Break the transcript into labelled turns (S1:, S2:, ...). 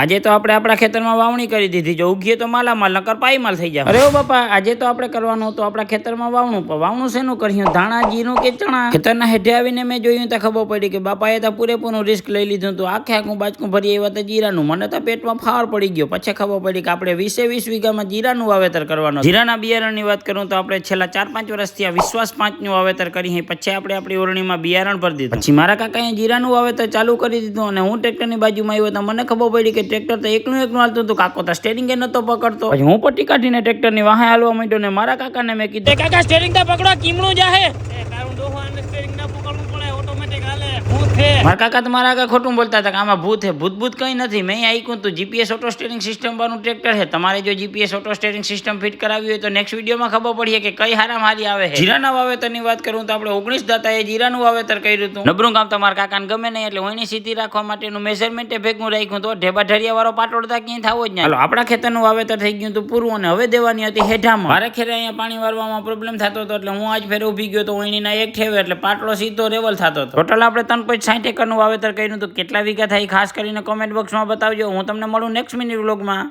S1: આજે તો આપણે આપણા ખેતરમાં વાવણી કરી દીધી. જો ઉગીએ તો માલામાલ નકર પાયમાલ થઈ જાય અરે ઓ બાપા આજે તો આપણે કરવાનું હતું આપણા ખેતરમાં વાવણું. પણ વાવણું શેનું કર્યું? ધાણા જીરું કે ચણા? ખેતરના હેઠે આવીને મેં જોયું તો ખબર પડી કે બાપાએ તો પૂરેપૂરું રિસ્ક લઈ લીધું હતું. આખે આખું બાજકું ભરી આવ્યા હતા જીરાનું. મને તો પેટમાં ફાવર પડી ગયો. પછી ખબર પડી કે આપણે વીસે વીસ વીઘામાં જીરાનું વાવેતર કરવાનું જીરાના બિયારણની વાત કરું તો આપણે છેલ્લા ચાર પાંચ વર્ષથી આ વિશ્વાસ પાંચનું વાવેતર કરી. પછી આપણે આપણી ઓરણીમાં બિયારણ ભરી દીધું. પછી મારા કાકાએ જીરાનું વાવેતર ચાલુ કરી દીધું અને હું ટ્રેક્ટરની બાજુમાં આવ્યો તો મને ખબર પડી કે ટ્રેક્ટર તો એકનું એકનું હાલતું હતું. કાકો તો સ્ટેરિંગ નતો પકડતો. પછી હું પટ્ટી કાઢીને ટ્રેક્ટરની વાહે હાલવા માંડ્યો ને મારા કાકાને મેં કીધું કાકા સ્ટેરિંગ તો પકડો, કીમણું જાહે. મારા કાકા તો મારા આગળ ખોટું બોલતા હતા કે આમાં ભૂત છે. ભૂત ભૂત કંઈ નથી. મેં આઈકું તું જીપીએસ ઓટો સ્ટેરિંગ સિસ્ટમ પરનું ટ્રેક્ટર છે. તમારે જો GPS auto steering system fit કરાવી હોય તો નેક્સ્ટ વિડીયોમાં ખબર પડીએ કે કઈ હારામ હારી આવે છે. જીરાના વાવેતરની વાત કરું તો આપણે ઓગણીસ દાતાએ જીરાનું વાવેતર કર્યું હતું. નબરું કામ તમારા કાકાને ગમે નહીં એટલે ઓઈની સીધી રાખવા માટેનું મેઝરમેન્ટ ભેગું રાખ્યું તો ઢેબા ઢરિયા વાળો પાટોડતા ક્યાંય થવો જ નહીં. હાલો આપણા ખેતરનું વાવેતર થઈ ગયું હતું પૂરું અને હવે દેવાની હતી હેઠામાં. મારે ખેરે અહીંયા પાણી વાળવામાં પ્રોબ્લેમ થતો હતો એટલે હું આજ ફેર ઊભી ગયો તો ઓઈનીના એક ઠેવે એટલે પાટલો સીધો રેવલ થતો હતો. ટોટલ આપણે ત્રણ પોઈન્ટ સાઠ એકરનું વાવેતર કર્યું તો કેટલા વીઘા થાય ખાસ કરીને કોમેન્ટ બોક્સમાં બતાવજો. હું તમને મળું નેક્સ્ટ મિનિટ વ્લોગમાં